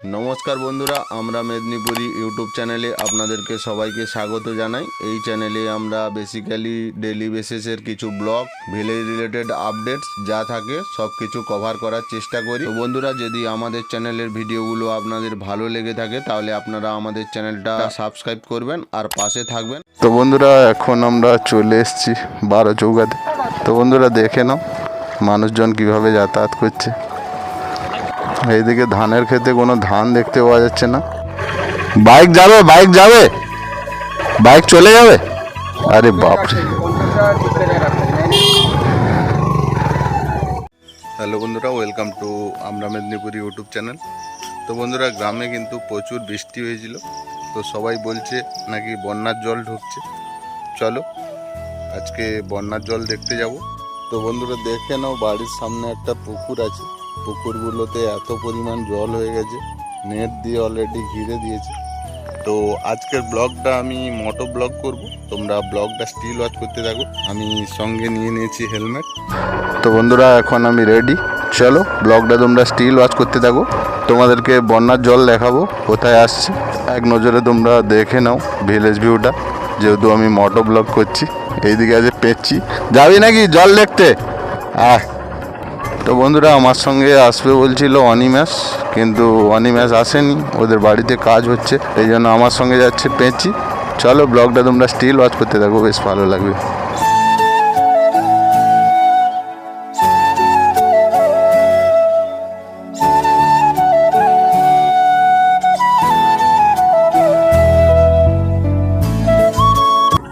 নমস্কার বন্ধুরা, আমরা মেদিনীপুরি ইউটিউব চ্যানেলে আপনাদেরকে সবাইকে স্বাগত জানাই। এই চ্যানেলে আমরা বেসিক্যালি ডেলি বেসিসের কিছু ব্লগ ভিলেজ রিলেটেড আপডেটস যা থাকে সব কিছু কভার করার চেষ্টা করি। বন্ধুরা, যদি আমাদের চ্যানেলের ভিডিওগুলো আপনাদের ভালো লেগে থাকে, তাহলে আপনারা আমাদের চ্যানেলটা সাবস্ক্রাইব করবেন আর পাশে থাকবেন। তো বন্ধুরা, এখন আমরা চলে এসেছি বারো চৌকাতে তো বন্ধুরা, দেখে নাও মানুষজন কীভাবে যাতায়াত করছে। এইদিকে ধানের ক্ষেতে কোনো ধান দেখতে পাওয়া যাচ্ছে না। বাইক যাবে বাইক যাবে। বাইক চলে যাবে? আরে বাপরে। হ্যালো বন্ধুরা, ওয়েলকাম টু আমরা মেদিনীপুর ইউটিউব চ্যানেল। তো বন্ধুরা, গ্রামে কিন্তু প্রচুর বৃষ্টি হয়েছিল। তো সবাই বলছে নাকি বন্যার জল ঢুকছে। চলো, আজকে বন্যার জল দেখতে যাব। তো বন্ধুরা, দেখে নাও, বাড়ির সামনে একটা পুকুর আছে। পুকুরগুলোতে এত পরিমাণ জল হয়ে গেছে, নেট দিয়ে অলরেডি ঘিরে দিয়েছে। তো আজকের ব্লগটা আমি মোটো ব্লগ করব, তোমরা ব্লগটা স্টিল ওয়াচ করতে থাকো। আমি সঙ্গে নিয়ে নিয়েছি হেলমেট। তো বন্ধুরা, এখন আমি রেডি চলো, ব্লগটা তোমরা স্টিল ওয়াচ করতে থাকো। তোমাদেরকে বন্যার জল দেখাবো, কোথায় আসছে। এক নজরে তোমরা দেখে নাও ভিলেজ ভিউটা যেহেতু আমি মোটো ব্লগ করছি। এইদিকে আছে পেঁচি যাবি নাকি জল দেখতে? আহ তো বন্ধুরা আমার সঙ্গে আসবে বলছিল অনিম্যাস কিন্তু অনিম্যাস আসেনি, ওদের বাড়িতে কাজ হচ্ছে, এই জন্য আমার সঙ্গে যাচ্ছে পেঁচি। চলো ব্লগটা তোমরা স্টিল ওয়াচ করতে থাকো, বেশ ভালো লাগবে।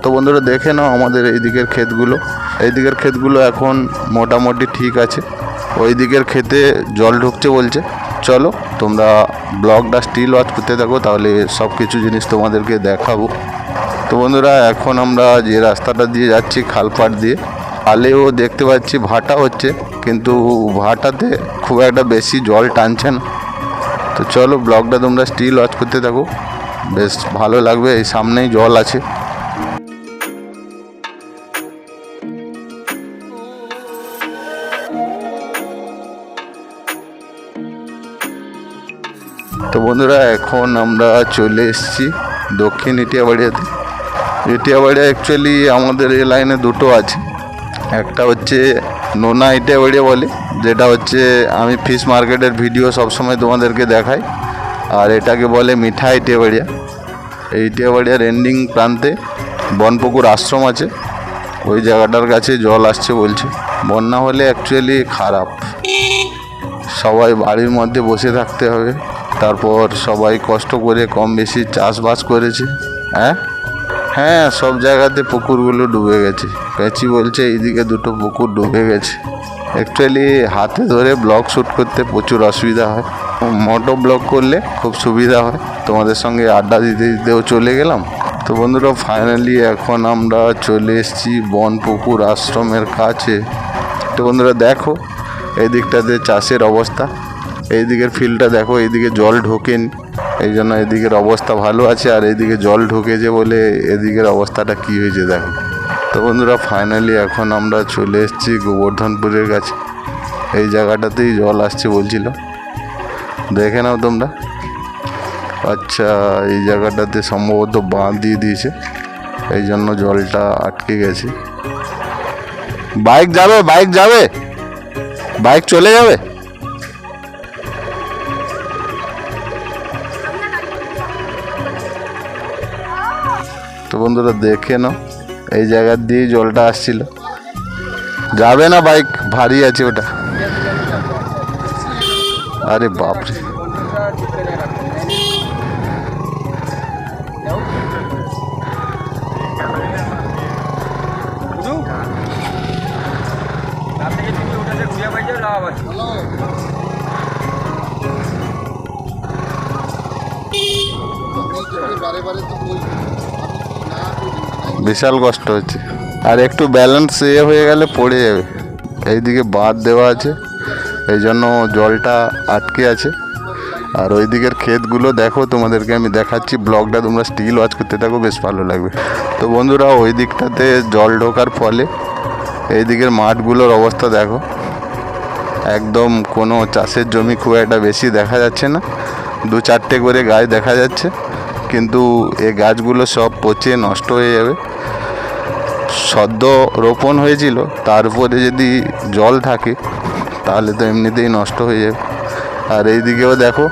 তো বন্ধুরা দেখে নাও আমাদের এই দিকের ক্ষেতগুলো। এই দিকের ক্ষেতগুলো এখন মোটামুটি ঠিক আছে। ওই দিকের ক্ষেতে জল ঢুকছে বলছে। চলো, তোমরা ব্লগটা স্টিল ওয়াচ করতে থাকো, তাহলে সব কিছু জিনিস তোমাদেরকে দেখাবো। তো বন্ধুরা, এখন আমরা যে রাস্তাটা দিয়ে যাচ্ছি, খালপাট দিয়ে, খালেও দেখতে পাচ্ছি ভাটা হচ্ছে, কিন্তু ভাটাতে খুব একটা বেশি জল টানছে না। তো চলো, ব্লগটা তোমরা স্টিল ওয়াচ করতে থাকো। বেশ ভালো লাগবে, এই সামনেই জল আছে। তো বন্ধুরা, এখন আমরা চলে এসেছি দক্ষিণ ইটিয়াবাড়িয়াতে। ইটিয়াবাড়িয়া অ্যাকচুয়ালি আমাদের এই লাইনে দুটো আছে। একটা হচ্ছে নোনা ইটিয়াবাড়িয়া বলে, যেটা হচ্ছে আমি ফিশ মার্কেটের ভিডিও সবসময় তোমাদেরকে দেখাই। আর এটাকে বলে মিঠা ইটিয়াবাড়িয়া। এই ইটিয়াবাড়িয়ার এন্ডিং প্রান্তে বনপুকুর আশ্রম আছে। ওই জায়গাটার কাছে জল আসছে বলছে। বন্যা হলে অ্যাকচুয়ালি খারাপ। সবাই বাড়ির মধ্যে বসে থাকতে হবে। তারপর সবাই কষ্ট করে কম বেশি চাষবাস করেছে হ্যাঁ? হ্যাঁ সব জায়গাতে পুকুরগুলো ডুবে গেছে। পেঁচি বলছে, এইদিকে দুটো পুকুর ডুবে গেছে। অ্যাকচুয়ালি হাতে ধরে ব্লগ শ্যুট করতে প্রচুর অসুবিধা হয়। মোটো ব্লগ করলে খুব সুবিধা হয়। তোমাদের সঙ্গে আড্ডা দিতে দিতেও চলে গেলাম। তো বন্ধুরা ফাইনালি এখন আমরা চলে এসেছি বনপুকুর আশ্রমের কাছে। তো বন্ধুরা, দেখো এই দিকটাতে চাষের অবস্থা। এই দিকের ফিল্ডটা দেখো, এইদিকে জল ঢোকেনি, এই জন্য এদিকের অবস্থা ভালো আছে, আর এইদিকে জল ঢুকেছে বলে এদিকের অবস্থাটা কী হয়েছে দেখো। তো বন্ধুরা ফাইনালি এখন আমরা চলে এসেছি গোবর্ধনপুরের কাছে। এই জায়গাটাতেই জল আসছে বলছিল। দেখে নাও তোমরা। আচ্ছা এই জায়গাটাতে সম্ভবত বাঁধ দিয়ে দিয়েছে, এই জন্য জলটা আটকে গেছে। বাইক যাবে বাইক যাবে। বাইক চলে যাবে। তো বন্ধুরা দেখে নাও, এই জায়গার দিয়েই জলটা আসছিল। যাবে না বাইক ভারী আছে ওটা। আরে বাপরে। বিশাল কষ্ট হচ্ছে। আর একটু ব্যালেন্স এ হয়ে গেলে পড়ে যাবে। এইদিকে বাঁধ দেওয়া আছে। এই জন্য জলটা আটকে আছে। আর ওই দিকের ক্ষেতগুলো দেখো, তোমাদেরকে আমি দেখাচ্ছি। ব্লগটা তোমরা স্টিল ওয়াচ করতে থাকো, বেশ ভালো লাগবে। তো বন্ধুরা, ওই দিকটাতে জল ঢোকার ফলে এই দিকের মাঠগুলোর অবস্থা দেখো। একদম কোনো চাষের জমি খুব একটা বেশি দেখা যাচ্ছে না। দু চারটে করে গাছ দেখা যাচ্ছে। কিন্তু এই গাছগুলো সব পচে নষ্ট হয়ে যাবে। সদ্য রোপণ হয়েছিল, তার উপরে যদি জল থাকে, তাহলে তো এমনিতেই নষ্ট হয়ে যাবে। আর এই দিকেও দেখো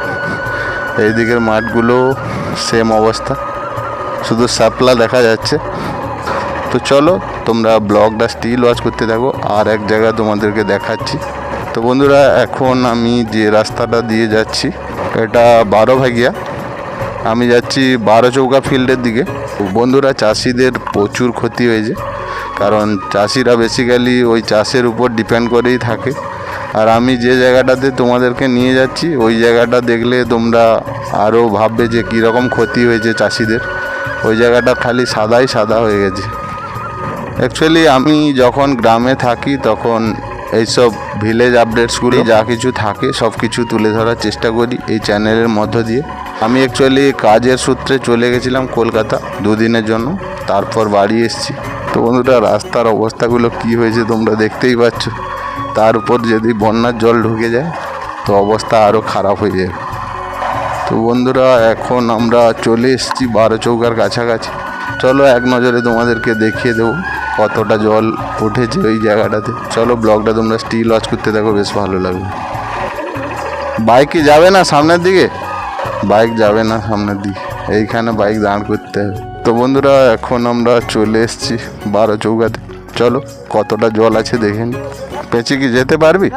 এই দিকের মাঠগুলো সেম অবস্থা। শুধু শাপলা দেখা যাচ্ছে। তো চলো, তোমরা ব্লগটা স্টিল ওয়াচ করতে থাকো, আর এক জায়গায় তোমাদেরকে দেখাচ্ছি। তো বন্ধুরা, এখন আমি যে রাস্তাটা দিয়ে যাচ্ছি, এটা বারো ভাগিয়া আমি যাচ্ছি বারো চৌকা ফিল্ডের দিকে। বন্ধুরা, চাষিদের প্রচুর ক্ষতি হয়েছে। কারণ চাষিরা বেসিক্যালি ওই চাষের উপর ডিপেন্ড করেই থাকে। আর আমি যে জায়গাটাতে তোমাদেরকে নিয়ে যাচ্ছি, ওই জায়গাটা দেখলে তোমরা আরও ভাববে যে কীরকম ক্ষতি হয়েছে চাষিদের। ওই জায়গাটা খালি সাদাই সাদা হয়ে গেছে। অ্যাকচুয়ালি আমি যখন গ্রামে থাকি, তখন এইসব ভিলেজ আপডেটসগুলি যা কিছু থাকে, সব কিছু তুলে ধরার চেষ্টা করি এই চ্যানেলের মধ্য দিয়ে। আমি অ্যাকচুয়ালি কাজের সূত্রে চলে গেছিলাম কলকাতা দুদিনের জন্য, তারপর বাড়ি এসেছি। তো বন্ধুরা, রাস্তার অবস্থাগুলো কি হয়েছে তোমরা দেখতেই পাচ্ছ। তার উপর যদি বন্যার জল ঢুকে যায়, তো অবস্থা আরও খারাপ হয়ে যাবে। তো বন্ধুরা, এখন আমরা চলে এসেছি বারো চৌকার কাছাকাছি। চলো এক নজরে তোমাদেরকে দেখিয়ে দেবো। কতটা জল উঠেছে ওই জায়গাটাতে। চলো ব্লগটা তোমরা স্টিল ওয়াচ করতে দেখো বেশ ভালো লাগবে। বাইক কি যাবে না সামনের দিকে? বাইক যাবে না সামনের দিকে। এইখানে বাইক দাঁড় করতে হবে। তো বন্ধুরা, এখন আমরা চলে এসেছি বারো চৌকাতে চলো, কতটা জল আছে দেখে নি। পেঁচে কি যেতে পারবি?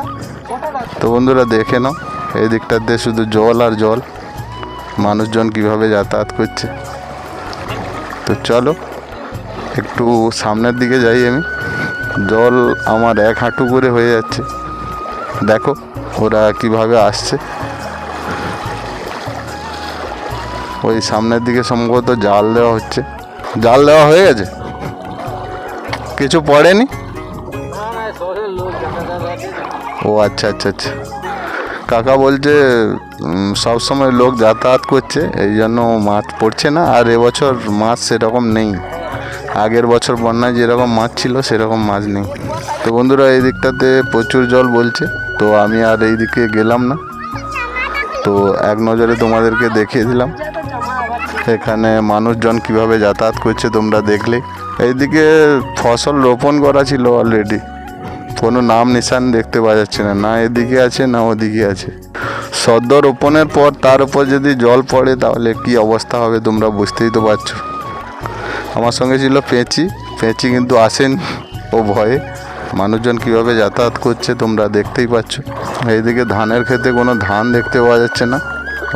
তো বন্ধুরা, দেখে নাও। এই দিকটাতে শুধু জল আর জল। মানুষজন কীভাবে যাতায়াত করছে। তো চলো একটু সামনের দিকে যাই আমি। জল আমার এক হাঁটু করে হয়ে যাচ্ছে। দেখো, ওরা কীভাবে আসছে। ওই সামনের দিকে সম্ভবত জাল দেওয়া হচ্ছে। জাল দেওয়া হয়ে গেছে? কিছু পড়েনি? ও আচ্ছা আচ্ছা আচ্ছা। কাকা বলছে সবসময় লোক যাতায়াত করছে, এই জন্য মাছ পড়ছে না, আর এবছর মাছ সেরকম নেই। আগের বছর বন্যায় যেরকম মাছ ছিল, সেরকম মাছ নেই। তো বন্ধুরা, এই দিকটাতে প্রচুর জল বলছে, তো আমি আর এই দিকে গেলাম না। তো এক নজরে তোমাদেরকে দেখিয়ে দিলাম, এখানে মানুষজন কীভাবে যাতায়াত করছে তোমরা দেখলে। এইদিকে ফসল রোপণ করা ছিল অলরেডি কোনো নাম নিশান দেখতে পাওয়া যাচ্ছে না না এদিকে আছে, না ওদিকে আছে। সদ্য রোপণের পর তার উপর যদি জল পড়ে, তাহলে কি অবস্থা হবে তোমরা বুঝতেই তো পারছ। আমার সঙ্গে ছিল পেঁচি। পেঁচি কিন্তু আসেন। ও ভয়ে। মানুষজন কীভাবে যাতায়াত করছে তোমরা দেখতেই পাচ্ছ। এইদিকে ধানের ক্ষেতে কোনো ধান দেখতে পাওয়া যাচ্ছে না।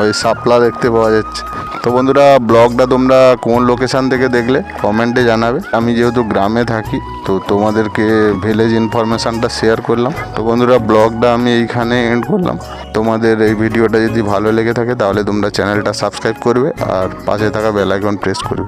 ওই সাপলা দেখতে পাওয়া যাচ্ছে। তো বন্ধুরা, ব্লগটা তোমরা কোন লোকেশান থেকে দেখলে কমেন্টে জানাবে। আমি যেহেতু গ্রামে থাকি, তো তোমাদেরকে ভিলেজ ইনফরমেশানটা শেয়ার করলাম। তো বন্ধুরা, ব্লগটা আমি এইখানে এন্ড করলাম। তোমাদের এই ভিডিওটা যদি ভালো লেগে থাকে, তাহলে তোমরা চ্যানেলটা সাবস্ক্রাইব করবে আর পাশে থাকা বেল আইকন প্রেস করবে।